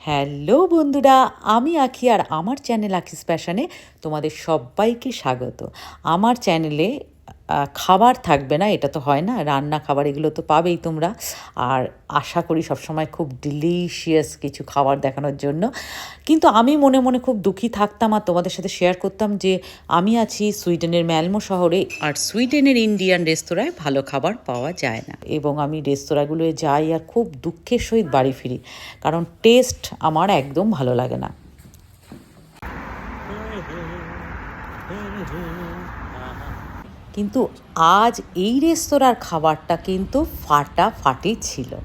Hello বন্ধুরা আমি আখি আর আমার চ্যানেল আখিস স্প্যাশানে তোমাদের সবাইকে স্বাগত। আমার চ্যানেলে খাবার থাকবে না এটা তো হয় না রান্না খাবার এগুলো তো পাবেই তোমরা আর আশা করি সবসময় খুব ডিলিশিয়াস কিছু খাবার দেখানোর জন্য কিন্তু আমি মনে মনে খুব দুঃখী থাকতাম আর তোমাদের সাথে শেয়ার করতাম যে আমি আছি সুইডেনের ম্যালমো শহরে আর সুইডেনের ইন্ডিয়ান রেস্তোরাঁয় ভালো খাবার পাওয়া যায় না এবং আমি রেস্তোরাঁগুলোয় যাই আর খুব দুঃখের সহিত বাড়ি ফিরি কারণ টেস্ট আমার একদম ভালো লাগে না কিন্তু আজ এই রেস্তোরাঁর খাবারটা কিন্তু ফাটাফাটি ছিল।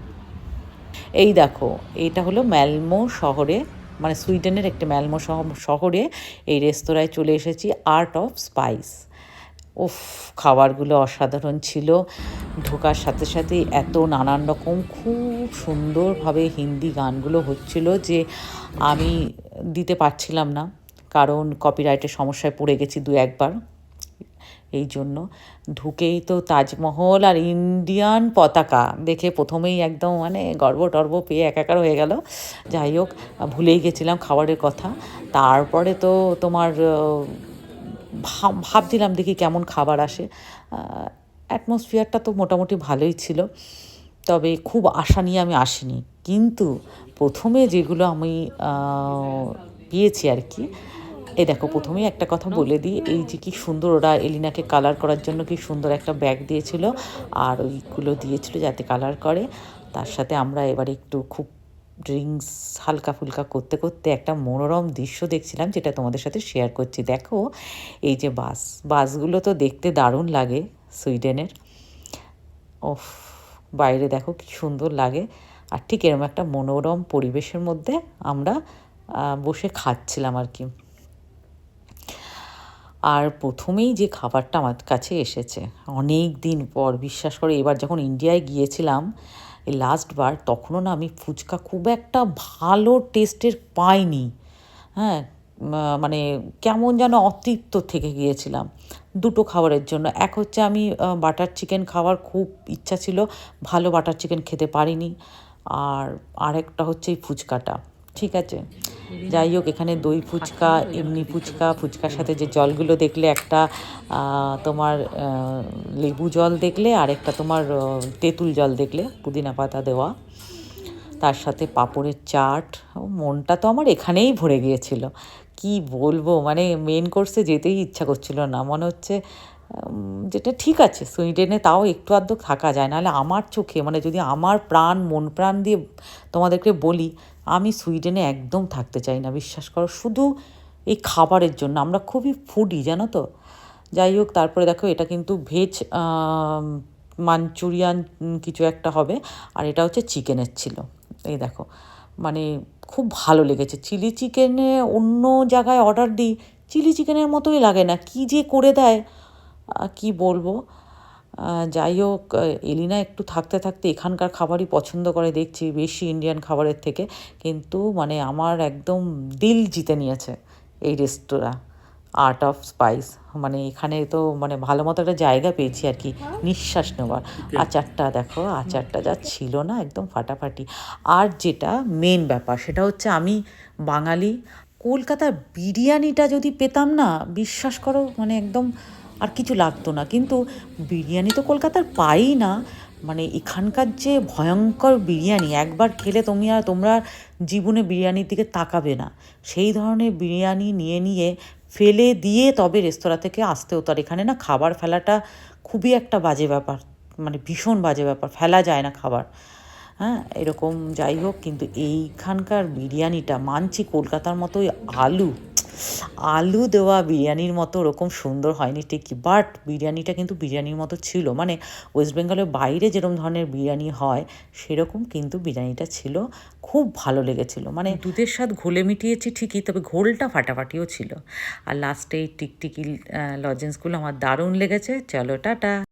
এই দেখো, এটা হলো ম্যালমো শহরে মানে সুইডেনের একটি ম্যালমো শহ- শহরে এই রেস্তোরাঁয় চলে এসেছি আর্ট অফ স্পাইস উফ, খাবারগুলো অসাধারণ ছিল। ঢোকার সাথে সাথে এত নানান রকম খুব সুন্দরভাবে হিন্দি গানগুলো হচ্ছিল যে আমি দিতে পারছিলাম না। কারণ কপিরাইটের সমস্যায় পড়ে গেছি দু একবার এই জন্য। ঢুকেই তো তাজমহল আর ইন্ডিয়ান পতাকা দেখে প্রথমেই একদম মানে গর্ব টর্ব পেয়ে একাকার হয়ে গেল। যাই হোক, ভুলেই গেছিলাম খাবারের কথা। তারপরে তো তোমার ভাব- ভাবছিলাম দেখি কেমন খাবার আসে। অ্যাটমসফিয়ারটা তো মোটামুটি ভালোই ছিল। তবে খুব আশা নিয়ে আমি আসিনি। কিন্তু প্রথমে যেগুলো আমি পেয়েছি আর কি এই দেখো, প্রথমেই একটা কথা বলে দিই, এই যে কি সুন্দর ওরা এলিনাকে কালার করার জন্য কি সুন্দর একটা ব্যাগ দিয়েছিল আর ওইগুলো দিয়েছিল যাতে কালার করে। তার সাথে আমরা এবার একটু খুব ড্রিঙ্কস হালকা ফুলকা করতে করতে একটা মনোরম দৃশ্য দেখছিলাম, যেটা তোমাদের সাথে শেয়ার করছি। দেখো, এই যে বাস, বাসগুলো তো দেখতে দারুণ লাগে সুইডেনের। ওফ, বাইরে দেখো কি সুন্দর লাগে। আর ঠিক এরকম একটা মনোরম পরিবেশের মধ্যে আমরা বসে খাচ্ছিলাম আর কি। আর প্রথমেই যে খাবারটা আমার কাছে এসেছে, অনেক দিন পর, বিশ্বাস করে এবার যখন ইন্ডিয়ায় গিয়েছিলাম লাস্টবার তখনও না আমি ফুচকা খুব একটা ভালো টেস্টের পাইনি। হ্যাঁ মানে কেমন যেন অতৃপ্ত থেকে গিয়েছিলাম। দুটো খাবারের জন্য, এক হচ্ছে আমি বাটার চিকেন খাওয়ার খুব ইচ্ছা ছিল, ভালো বাটার চিকেন খেতে পারিনি, আর আরেকটা হচ্ছে এই ফুচকাটা। ঠিক আছে। যাই হোক, এখানে দই ফুচকা, এমনি ফুচকা, ফুচকার সাথে যে জলগুলো দেখলে, একটা তোমার লেবু জল দেখলে, আর একটা তোমার তেঁতুল জল দেখলে, পুদিনা পাতা দেওয়া। তার সাথে পাঁপড়ের চাট। মনটা তো আমার এখানেই ভরে গিয়েছিল। কি বলব? মানে মেন কোর্সে যেতেই ইচ্ছা করছিল না। মনে হচ্ছে যেটা ঠিক আছে, সুইডেনে তাও একটু আধটু থাকা যায়। নাহলে আমার চোখে মানে যদি আমার প্রাণ, মন প্রাণ দিয়ে তোমাদেরকে বলি, আমি সুইডেনে একদম থাকতে চাই না, বিশ্বাস করো। শুধু এই খাবারের জন্য। আমরা খুবই ফুডি জানো তো? যাই হোক, তারপরে দেখো, এটা কিন্তু ভেজ মাঞ্চুরিয়ান কিছু একটা হবে। আর এটা হচ্ছে চিকেনের ছিল। এই দেখো মানে খুব ভালো লেগেছে। চিলি চিকেনে অন্য জায়গায় অর্ডার দিই, চিলি চিকেনের মতোই লাগে না। কি যে করে দেয়। কি বলব? যাই হোক এলিনা একটু থাকতে থাকতে এখানকার খাবারই পছন্দ করে দেখছি বেশি ইন্ডিয়ান খাবারের থেকে। কিন্তু মানে আমার একদম দিল জিতে নিয়েছে এই রেস্তোরাঁ। আর্ট অফ স্পাইস মানে এখানে তো মানে ভালো মতো একটা জায়গা পেয়েছি আর কি নিঃশ্বাস নেওয়ার। আচারটা দেখো আচারটা যা ছিল না একদম ফাটাফাটি। আর যেটা মেন ব্যাপার সেটা হচ্ছে আমি বাঙালি কলকাতার বিরিয়ানিটা যদি পেতাম না বিশ্বাস করো মানে একদম আর কিছু লাগতো না। কিন্তু বিরিয়ানি তো কলকাতার পাই না। মানে এখানকার যে ভয়ঙ্কর বিরিয়ানি, একবার খেলে তুমি আর তোমরা জীবনে বিরিয়ানির দিকে তাকাবে না। সেই ধরনের বিরিয়ানি নিয়ে নিয়ে ফেলে দিয়ে তবে রেস্তোরাঁ থেকে আসতে হতো আর এখানে না খাবার ফেলাটা খুবই একটা বাজে ব্যাপার। মানে ভীষণ বাজে ব্যাপার, ফেলা যায় না খাবার। হ্যাঁ এরকম যাই হোক, কিন্তু এইখানকার বিরিয়ানিটা, মানছি কলকাতার মতোই আলু। আলু দেওয়া বিরিয়ানির মতো ওরকম সুন্দর হয়নি ঠিকই বাট বিরিয়ানিটা কিন্তু বিরিয়ানির মতো ছিল। মানে ওয়েস্ট বেঙ্গলের বাইরে যেরকম ধরনের বিরিয়ানি হয়, সেরকম কিন্তু বিরিয়ানিটা ছিল। খুব ভালো লেগেছিল। মানে দুধের স্বাদ ঘোলে মিটিয়েছি ঠিকই, তবে ঘোলটা ফাটাফাটিও ছিল। আর লাস্টে এই টিকটিকি লজেন্সগুলো আমার দারুণ লেগেছে। চলো, টাটা।